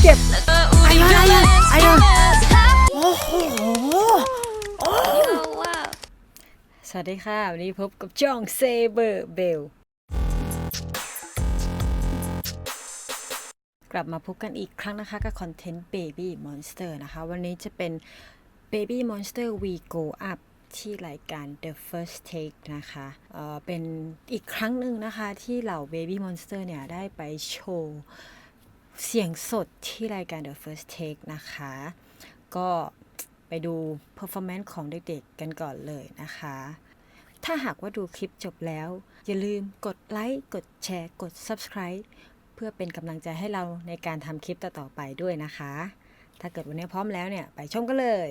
เจ็บไอ้อะไรอะไอ้อะโอ้โหว้าวสวัสดีค่ะ วันนี้พบกับจ้องเซเบอร์เบล กลับมาพบกันอีกครั้งนะคะ กับคอนเทนต์ Baby Monster นะคะ วันนี้จะเป็น Baby Monster We Go Up ที่รายการ The First Take นะคะเอ่อเป็นอีกครั้งหนึ่งนะคะที่เหล่า Baby Monster เนี่ยได้ไปโชว์ เสียงสดที่รายการ The First Take นะคะ ก็ไปดู performance ของเด็กๆกันก่อนเลยนะคะ ถ้าหากว่าดูคลิปจบแล้ว อย่าลืมกดไลค์ กดแชร์ กด subscribe เพื่อเป็นกำลังใจให้เราในการทำคลิปต่อๆไปด้วยนะคะ ถ้าเกิดวันนี้พร้อมแล้วเนี่ย ไปชมกันเลย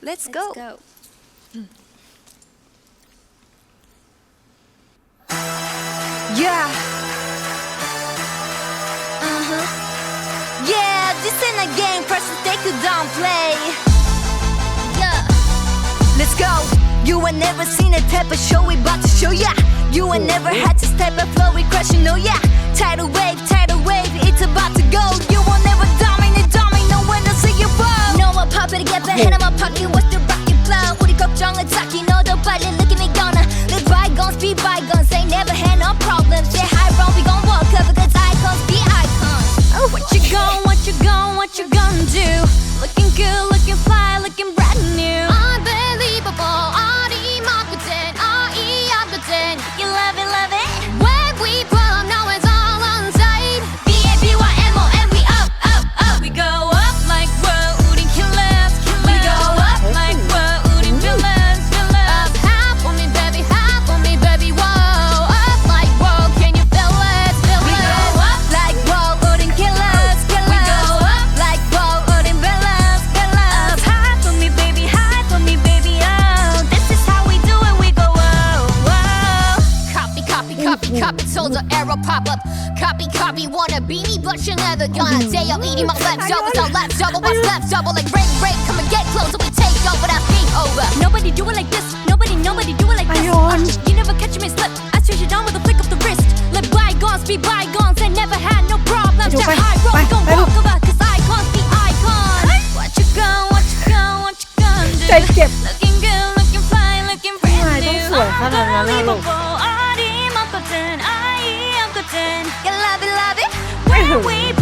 Let's, Let's go. go. Yeah. Uh huh. Yeah, this ain't a game. Press take you down, play. Yeah. Let's go. You ain't never seen a type of show we about to show ya. You ain't never had this type of flow we crushing, oh yeah. Till the arrow pop up. Copy, copy, wanna be me, but you're never gonna. Day I'm eating my left double, so left double, what's left double, like break, break, come and get closer, we take over, that's game over. Nobody do it like this. Nobody, nobody do it like this. Ayun. You never catch me slip. I switch it on with a flick of the wrist. Let bygones be bygones. I never had no problems. That high road We.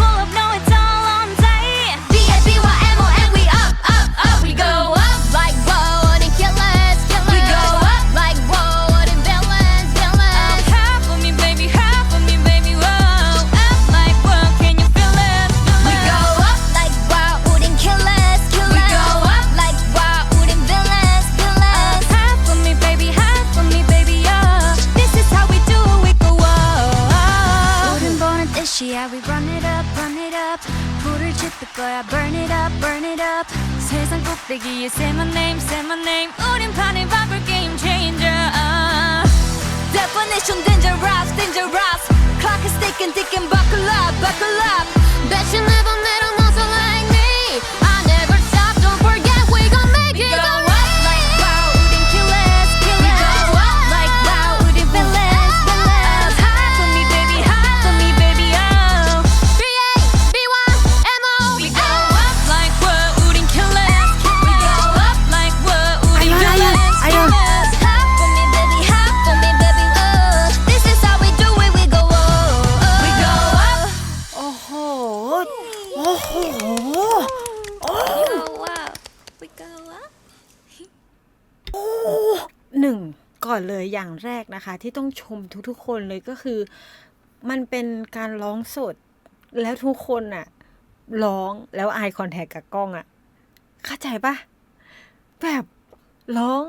거야, burn it up, burn it up. 세상 꼭대기에 say my name, say my name. 우린 판에 바꿀 game changer. Definition dangerous, dangerous. Clock is ticking, ticking, buckle up, buckle up. โอ้โห Oh wow, we go up. หนึ่งก่อนเลยอย่างแรกนะคะ ที่ต้องชมทุกๆคนเลยก็คือ มันเป็นการร้องสด แล้วทุกคนอะร้องแล้ว eye contact กับกล้องอะเข้าใจปะแบบร้อง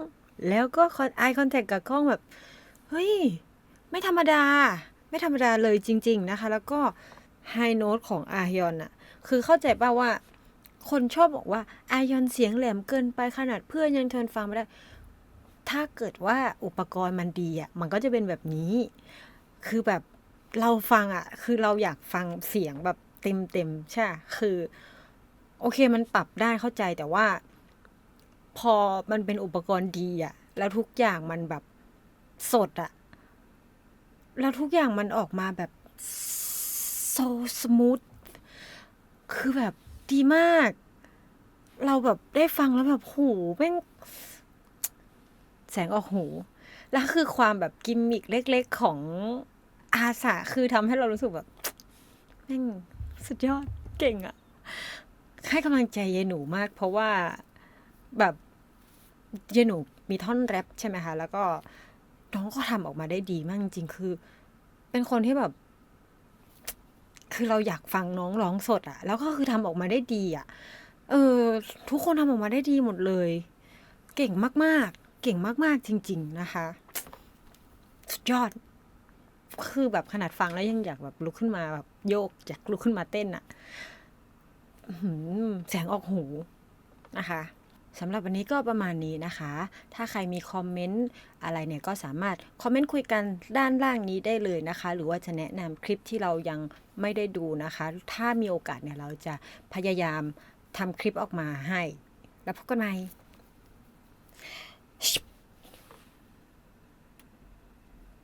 แล้วก็คอนไอคอนแทคกับกล้องแบบ เฮ้ย ไม่ธรรมดา ไม่ธรรมดาเลยจริง ๆนะคะ แล้วก็ไฮโน้ตของอาฮยอนอะ คือเข้าใจป่าว่า คนชอบบอกว่า อายอนเสียงแหลมเกินไปขนาดเพื่อนยังทนฟังไม่ได้ ถ้าเกิดว่าอุปกรณ์มันดีอะมันก็จะเป็นแบบนี้ คือแบบเราฟังอะคือเราอยากฟังเสียงแบบเต็มเต็มใช่ คือ โอเคมันปรับได้เข้าใจแต่ว่า พอมันเป็นอุปกรณ์ดีอะแล้วทุกอย่างมันแบบสดอะ แล้วทุกอย่างมันออกมาแบบ so smooth คือแบบดีมาก เราแบบได้ฟังแล้วแบบโหแม่งแสงออกหู แล้วคือความแบบกิมมิกเล็ก ๆ ของอาสาคือทำให้เรารู้สึกแบบแม่งสุดยอดเก่งอะให้กำลังใจเยหนูมาก เพราะว่าแบบเยหนูมีท่อนแรปใช่ไหมคะ แล้วก็น้องก็ทำออกมาได้ดีมากจริงๆคือ เป็นคนที่แบบ คือเราอยากฟังน้องร้องสดอะแล้วก็คือทำออกมาได้ดีอะเออ ทุกคนทำออกมาได้ดีหมดเลย เก่งมากๆ เก่งมากๆจริง ๆนะคะ สุดยอด คือแบบขนาดฟังแล้วยังอยากแบบลุกขึ้นมาแบบโยก อยากลุกขึ้นมาเต้นอะแสงออกหูนะคะ สำหรับวันนี้ก็ประมาณนี้นะคะ ถ้าใครมีคอมเมนต์อะไรเนี่ยก็สามารถคอมเมนต์คุยกันด้านล่างนี้ได้เลยนะคะ หรือว่าจะแนะนำคลิปที่เรายังไม่ได้ดูนะคะ ถ้ามีโอกาสเนี่ยเราจะพยายามทำคลิปออกมาให้ แล้วพบกันใหม่